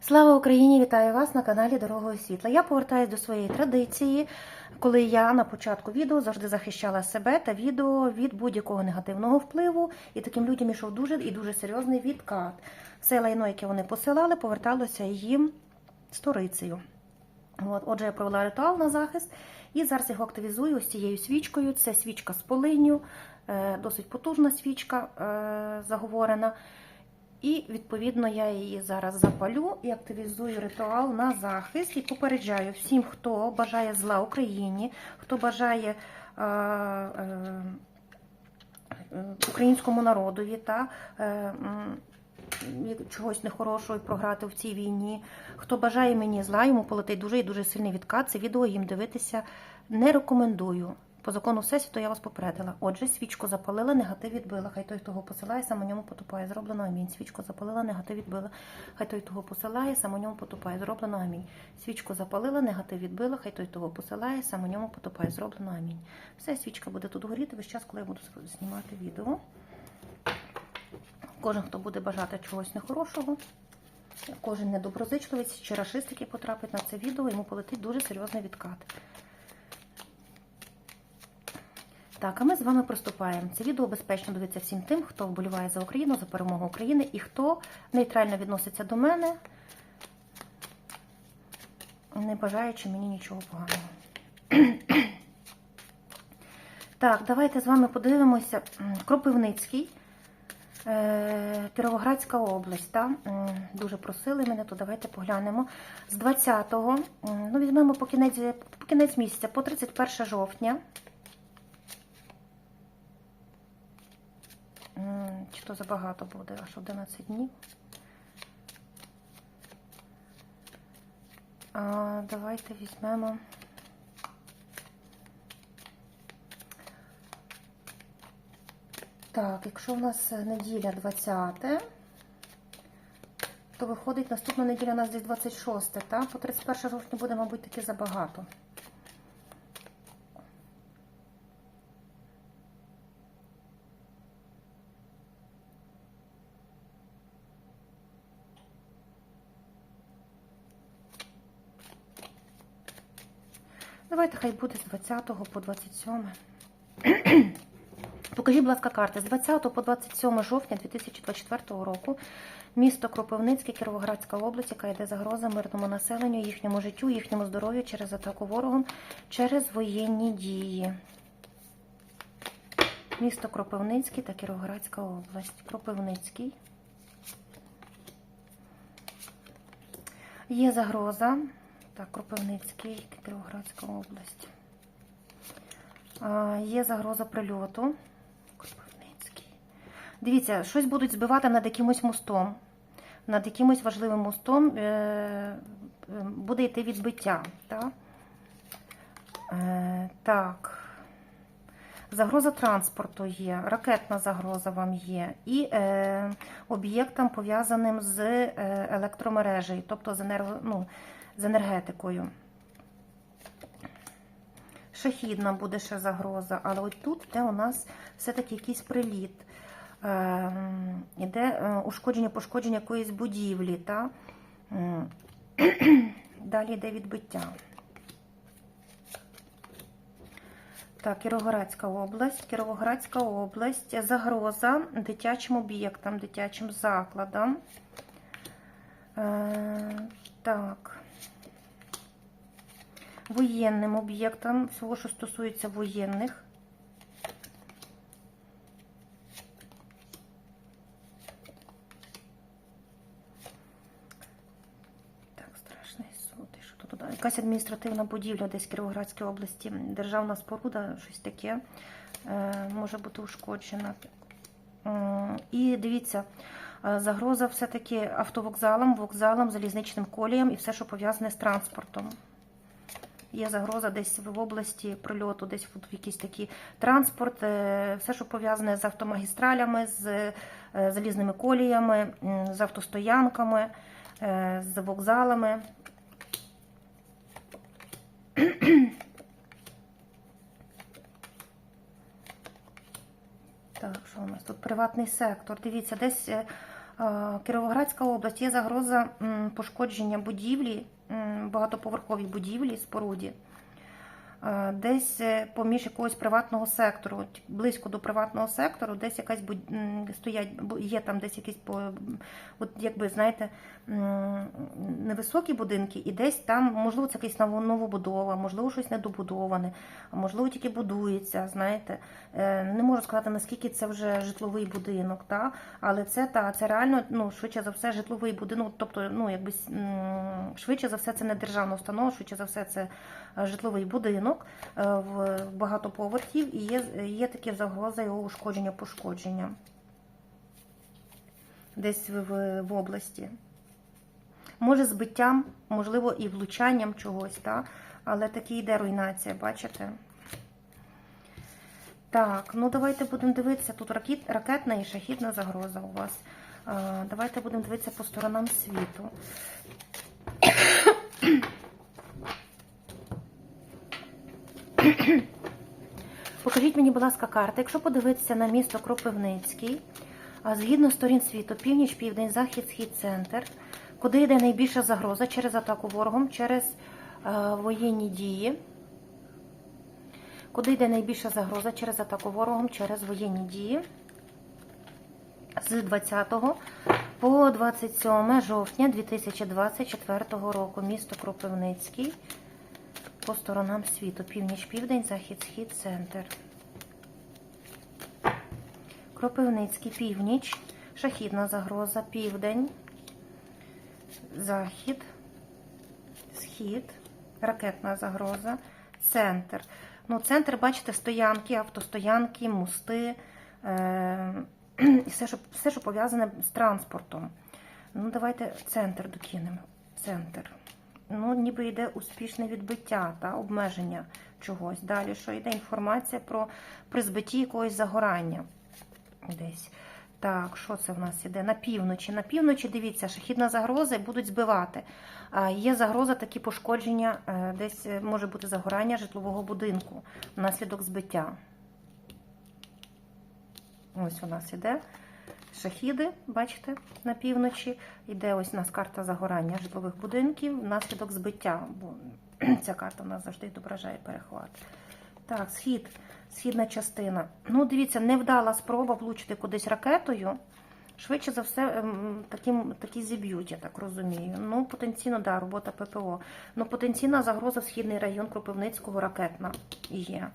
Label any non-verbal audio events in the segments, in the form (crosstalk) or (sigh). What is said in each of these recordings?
Слава Україні! Вітаю вас на каналі Дорогою світла. Я повертаюся до своєї традиції, коли я на початку відео завжди захищала себе та відео від будь-якого негативного впливу, і таким людям ішов дуже і дуже серйозний відкат. Все лайно, яке вони посилали, поверталося їм сторицею. От, отже, я провела ритуал на захист і зараз його активізую ось цією свічкою. Це свічка з полиню, е, досить потужна свічка е, заговорена. І, відповідно, я її зараз запалю і активізую ритуал на захист. І попереджаю всім, хто бажає зла Україні, хто бажає е, е, е, українському народові та е, чогось нехорошого програти в цій війні. Хто бажає мені зла, йому полетить дуже і дуже сильний відкат. Це відео їм дивитися не рекомендую. По закону всесвіту я вас попередила. Отже, свічку запалила, негатив відбила. Хай той, того посилає, сам у ньому потупає. Зроблено амінь. Свічку запалила, негатив відбила. Хай той того посилає, сам у ньому потупає. Зроблено амінь. Свічку запалила, негатив відбила. Хай той того посилає, сам у ньому потупає. Зроблено амінь. Все, свічка буде тут горіти весь час, коли я буду знімати відео. Кожен, хто буде бажати чогось нехорошого, кожен недоброзичливець чи рашист, який потрапить на це відео, йому полетить дуже серйозний відкат. Так, а ми з вами приступаємо. Це відео безпечно дивиться всім тим, хто вболіває за Україну, за перемогу України і хто нейтрально відноситься до мене, не бажаючи мені нічого поганого. (clears throat) Так, давайте з вами подивимося. Кропивницький, е, Кіровоградська область. Та? Дуже просили мене, то давайте поглянемо. З 20-го, ну візьмемо по кінець, по кінець місяця, по 31 жовтня. Чи то забагато буде, аж 11 днів. А, давайте візьмемо. Так, якщо в нас неділя 20, то виходить наступна неділя у нас десь 26, так? По 31 жовтня буде, мабуть, таки забагато. Давайте хай буде з 20 по 27. (clears throat) Покажіть, будь ласка, карти з 20 по 27 жовтня 2024 року. Місто Кропивницьке, Кіровоградська область, яка йде загроза мирному населенню, їхньому життю, їхньому здоров'ю через атаку ворогом, через воєнні дії. Місто Кропивницький та Кіровоградська область. Кропивницький. Є загроза. Так, Кропивницький, Кіровоградська область. Є загроза прильоту. Кропивницький. Дивіться, щось будуть збивати над якимось мостом. Над якимось важливим мостом е, е, буде йти відбиття. Так? Е, так. Загроза транспорту є, ракетна загроза вам є, і е, об'єктам пов'язаним з електромережею, тобто з, енерго, ну, з енергетикою. Шахідна буде ще загроза, але от тут де у нас все-таки якийсь приліт. Е, іде е, ушкодження, пошкодження якоїсь будівлі. Та? (clears throat) Далі йде відбиття. Так, Кіровоградська область. Кіровоградська область. Загроза дитячим об'єктам, дитячим закладам. Е, так. Воєнним об'єктам, всього, що стосується воєнних. Так, страшний суд. І що тут? туди? Якась адміністративна будівля десь в Кіровоградській області, державна споруда, щось таке е, може бути ушкоджена. І дивіться, е, загроза все-таки автовокзалам, вокзалам, залізничним коліям і все, що пов'язане з транспортом. Є загроза десь в області прильоту, десь в якийсь такий транспорт, все, що пов'язане з автомагістралями, з е, залізними коліями, з автостоянками, е, з вокзалами. (clears throat) Так, що у нас тут? Приватний сектор. Дивіться, десь е, Кіровоградська область є загроза пошкодження будівлі, багатоповерховій будівлі, споруді. Е, Десь е, поміж якогось приватного сектору, близько до приватного сектору, десь якась стоять, є там десь якісь от якби знаєте, невисокі будинки, і десь там, можливо, це якась новобудова, можливо, щось недобудоване, можливо, тільки будується. Знаєте, Е, не можу сказати наскільки це вже житловий будинок, та але це та це реально ну швидше за все житловий будинок. Тобто, ну якби швидше за все, це не державна установа, швидше за все, це житловий будинок е, в багато поверхів, і є, є такі загроза його ушкодження, пошкодження десь в, в, області. Може, збиттям, можливо, і влучанням чогось, та? але такі йде руйнація, бачите? Так, ну давайте будемо дивитися. Тут ракет, ракетна і шахідна загроза у вас. А, давайте будемо дивитися по сторонам світу. Покажіть мені, будь ласка, карти. Якщо подивитися на місто Кропивницький, згідно сторін світу, північ, південь, захід, схід, центр, куди йде найбільша загроза через атаку ворогом, через е, воєнні дії. Куди йде найбільша загроза через атаку ворогом, через воєнні дії? З 20 по 27 жовтня 2024 року. Місто Кропивницький. По сторонам світу. Північ, південь, захід, схід, центр. Кропивницький, північ. Шахідна загроза, південь, захід, схід, ракетна загроза, центр. Ну, центр, бачите, стоянки, автостоянки, мости, е- (clears throat) все, що, все, що пов'язане з транспортом. Ну, давайте центр докинемо. Центр. Ну, ніби йде успішне відбиття та обмеження чогось. Далі, що йде інформація про при збитті якогось загорання. Десь. Так, що це в нас іде? На півночі. На півночі, дивіться, шахідна загроза і будуть збивати. Є загроза, такі пошкодження, е, десь е, може бути загорання житлового будинку внаслідок збиття. Ось у нас іде шахіди, бачите, на півночі. Іде ось у нас карта загорання житлових будинків внаслідок збиття. Бо (clears throat) ця карта у нас завжди відображає перехват. Так, схід, східна частина. Ну, дивіться, невдала спроба влучити кудись ракетою. Швидше за все, ем, таким, такі зіб'ють, я так розумію. Ну, потенційно, да, робота ППО. Ну, потенційна загроза в східний район Кропивницького ракетна є.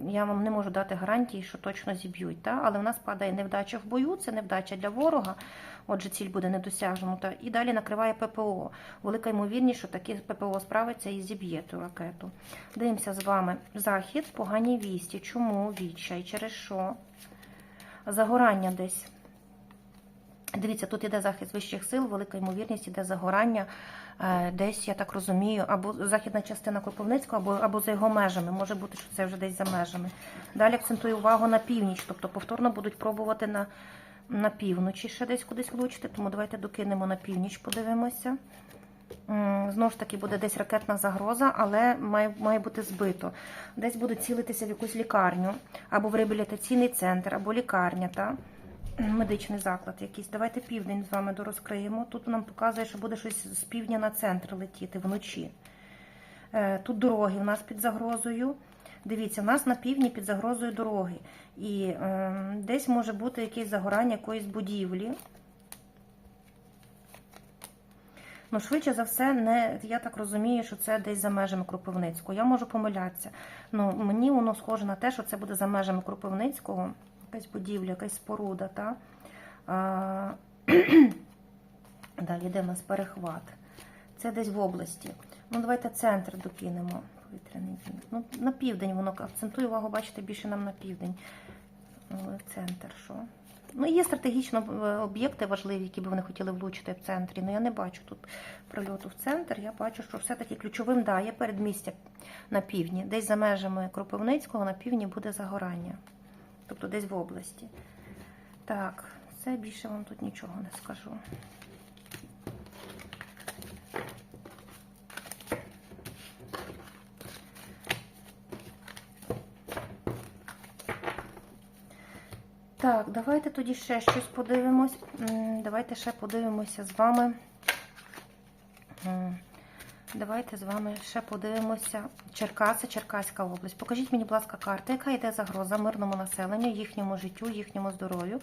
Я вам не можу дати гарантії, що точно зіб'ють. Та? Але в нас падає невдача в бою, це невдача для ворога. Отже, ціль буде недосяжнута. І далі накриває ППО. Велика ймовірність, що таке ППО справиться і зіб'є ту ракету. Дивимося з вами. Захід, погані вісті. Чому? Відчай, через що? Загорання десь. Дивіться, тут іде захист вищих сил, велика ймовірність іде загорання. Е, Десь, я так розумію, або західна частина Кропивницького, або, або за його межами. Може бути, що це вже десь за межами. Далі акцентую увагу на північ, тобто повторно будуть пробувати на, на півночі ще десь кудись влучити. Тому давайте докинемо на північ, подивимося. Знову ж таки, буде десь ракетна загроза, але має, має бути збито. Десь будуть цілитися в якусь лікарню, або в реабілітаційний центр, або лікарня. Та? Медичний заклад якийсь. Давайте південь з вами дорозкриємо. Тут нам показує, що буде щось з півдня на центр летіти вночі. Е, Тут дороги в нас під загрозою. Дивіться, в нас на півдні під загрозою дороги. І е, десь може бути якесь загорання якоїсь будівлі. Ну, швидше за все, не, я так розумію, що це десь за межами Кропивницького. Я можу помилятися. Ну, мені воно схоже на те, що це буде за межами Кропивницького якась будівля, якась споруда. Та? А, (clears throat) Далі йде в нас перехват. Це десь в області. Ну, давайте центр докинемо. Ну, на південь воно акцентує увагу, бачите, більше нам на південь. Центр що? Ну, є стратегічно е, об'єкти важливі, які би вони хотіли влучити в центрі. Ну я не бачу тут прильоту в центр. Я бачу, що все-таки ключовим да, є передмістя на півдні. Десь за межами Кропивницького на півдні буде загорання. Тобто десь в області. Так, це більше вам тут нічого не скажу. Так, давайте тоді ще щось подивимось. Давайте ще подивимося з вами. Давайте з вами ще подивимося. Черкаси, Черкаська область. Покажіть мені, будь ласка, карта, яка йде загроза мирному населенню, їхньому життю, їхньому здоров'ю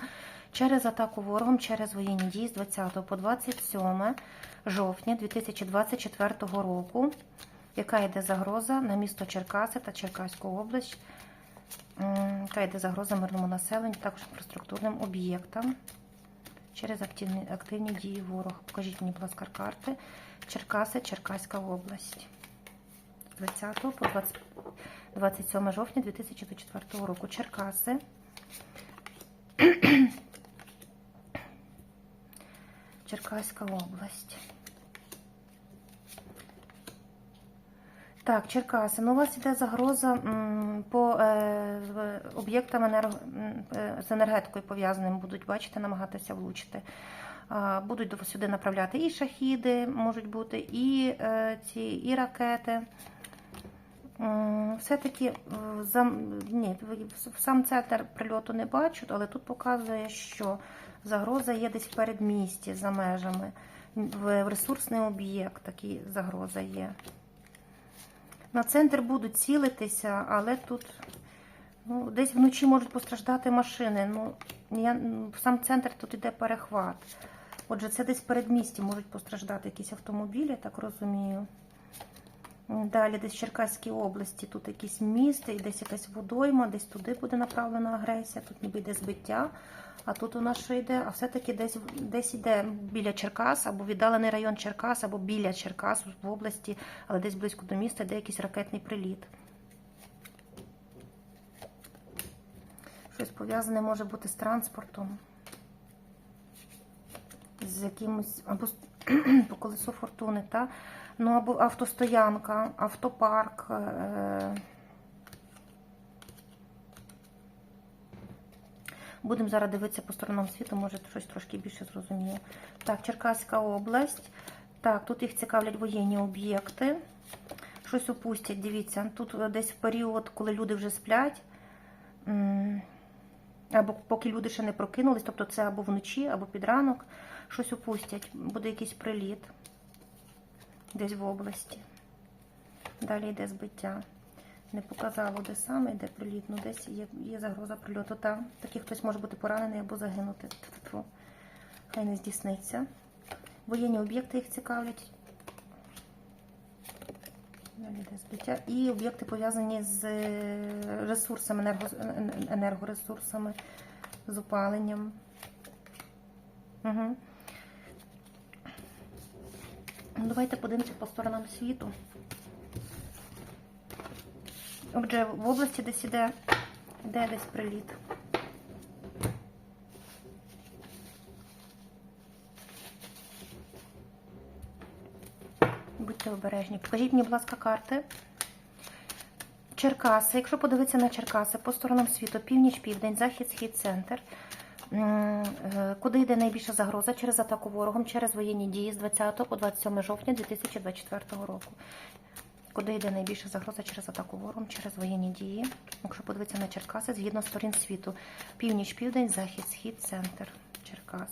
через атаку ворогом, через воєнні дії з 20 по 27 жовтня 2024 року. Яка йде загроза на місто Черкаси та Черкаську область? Яка йде загроза мирному населенню, також інфраструктурним об'єктам через активні, активні дії ворога. Покажіть мені, будь ласка, карти. Черкаси, Черкаська область. 20 по 20, 27 жовтня 2024 року. Черкаси. (clears throat) Черкаська область. Так, Черкаси. Ну, у вас йде загроза по е, об'єктам енерго, е, з енергетикою пов'язаним будуть, бачите, намагатися влучити. Будуть сюди направляти і шахіди, можуть бути, і е, ці, і ракети. Все-таки сам центр прильоту не бачу, але тут показує, що загроза є десь в передмісті за межами. В ресурсний об'єкт такий загроза є. На центр будуть цілитися, але тут ну, десь вночі можуть постраждати машини. Ну, я, в сам центр тут іде перехват. Отже, це десь передмісті можуть постраждати якісь автомобілі, я так розумію. Далі десь в Черкаській області тут якісь місто і десь якась водойма, десь туди буде направлена агресія, тут ніби йде збиття. А тут у нас що йде? А все-таки десь, десь йде біля Черкас, або віддалений район Черкас, або біля Черкас в області, але десь близько до міста йде якийсь ракетний приліт. Щось пов'язане може бути з транспортом, з якимось, або (clears throat) по колесу фортуни, та? ну або автостоянка, автопарк. Е- Будемо зараз дивитися по сторонам світу, може щось трошки більше зрозуміє. Так, Черкаська область. Так, тут їх цікавлять воєнні об'єкти. Щось упустять, дивіться. Тут десь в період, коли люди вже сплять, або поки люди ще не прокинулись, тобто це або вночі, або під ранок, щось упустять. Буде якийсь приліт десь в області. Далі йде збиття. Не показало, де саме йде приліт, ну десь є, є загроза прильоту. Та такий хтось може бути поранений або загинути. Хай не здійсниться. Воєнні об'єкти їх цікавлять. Збиття. І об'єкти пов'язані з е, ресурсами, енерго, енергоресурсами, з опаленням. Угу. Давайте подивимося по сторонам світу. Отже, в області десь іде, іде десь приліт. Обережні. Покажіть мені, будь ласка, карти. Черкаси. Якщо подивитися на Черкаси по сторонам світу, північ, південь, захід, схід, центр. Е, Куди йде найбільша загроза через атаку ворогом, через воєнні дії з 20 по 27 жовтня 2024 року. Куди йде найбільша загроза через атаку ворогом, через воєнні дії? Якщо подивитися на Черкаси, згідно сторін світу. Північ, південь, захід, схід, центр. Черкас.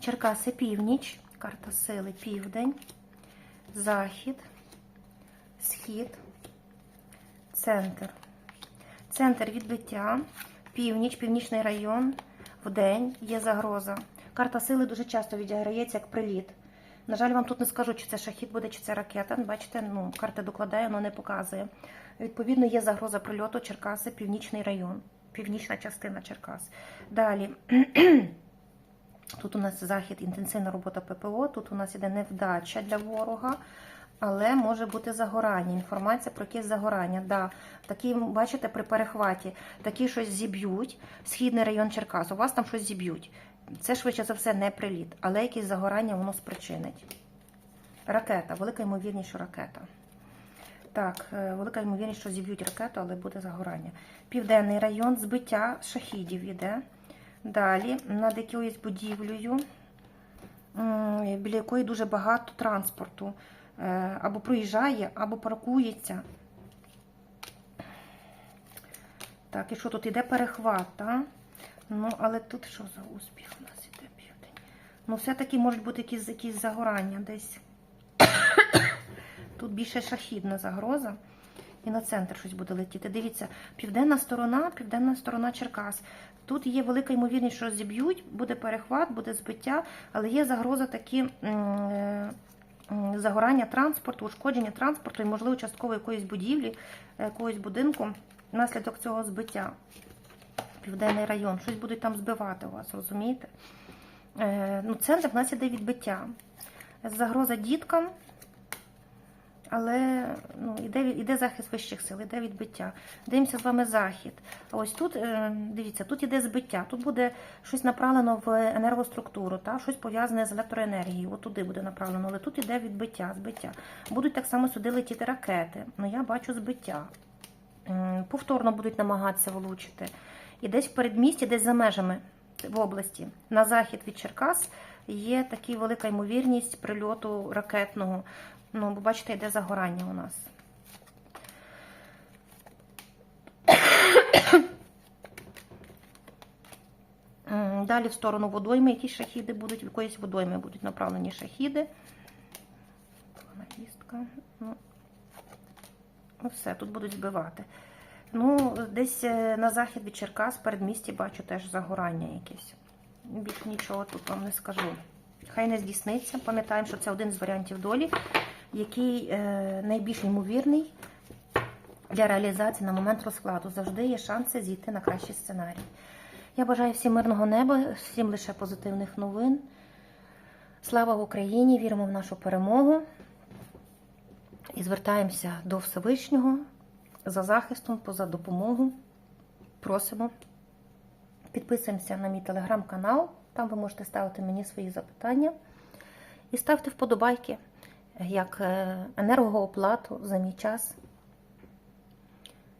Черкаси, північ, карта сили, південь, захід, схід, центр. Центр відбиття, північ, північний район, вдень є загроза. Карта сили дуже часто відіграється як приліт. На жаль, вам тут не скажу, чи це шахід буде, чи це ракета. Бачите, ну, карта докладає, але не показує. Відповідно, є загроза прильоту Черкаси, північний район, північна частина Черкас. Далі. (clears throat) Тут у нас захід, інтенсивна робота ППО, тут у нас іде невдача для ворога, але може бути загорання. Інформація про якесь загорання. Да, такі, бачите, при перехваті такі щось зіб'ють. Східний район Черкас, у вас там щось зіб'ють. Це швидше за все не приліт, але якесь загорання воно спричинить. Ракета, велика ймовірність, що ракета. Так, е, велика ймовірність, що зіб'ють ракету, але буде загорання. Південний район, збиття шахідів іде. Далі над якоюсь будівлею, біля якої дуже багато транспорту. Е, Або проїжджає, або паркується. Так, і що тут іде перехват, так? Ну, але тут що за успіх у нас іде південь? Ну, все-таки можуть бути якісь, якісь загорання десь. (coughs) Тут більше шахідна загроза. І на центр щось буде летіти. Дивіться, південна сторона, південна сторона Черкас. Тут є велика ймовірність, що зіб'ють, буде перехват, буде збиття, але є загроза такі е, загорання транспорту, ушкодження транспорту і, можливо, частково якоїсь будівлі, е, якогось будинку внаслідок цього збиття. Південний район, щось будуть там збивати у вас, розумієте? Е, ну, центр в нас іде відбиття. Загроза діткам, але ну, іде, іде захист вищих сил, іде відбиття. Дивимося з вами захід. А ось тут, е, дивіться, тут іде збиття. Тут буде щось направлено в енергоструктуру, та, щось пов'язане з електроенергією. От туди буде направлено, але тут іде відбиття, збиття. Будуть так само сюди летіти ракети. Ну я бачу збиття. Повторно будуть намагатися влучити. І десь в передмісті, десь за межами в області, на захід від Черкас, є така велика ймовірність прильоту ракетного. Ну, бо бачите, йде загорання у нас. Далі в сторону водойми, які шахіди будуть, в якоїсь водойми будуть направлені шахіди. Ну, ну все, тут будуть збивати. Ну, десь е, на захід від Черкас, передмісті, бачу теж загорання якесь. Більш нічого тут вам не скажу. Хай не здійсниться. Пам'ятаємо, що це один з варіантів долі, який е, найбільш ймовірний для реалізації на момент розкладу. Завжди є шанси зійти на кращий сценарій. Я бажаю всім мирного неба, всім лише позитивних новин. Слава Україні! Віримо в нашу перемогу і звертаємося до Всевишнього за захистом, поза допомогу. Просимо. Підписуємося на мій телеграм-канал, там ви можете ставити мені свої запитання. І ставте вподобайки як е, енергооплату за мій час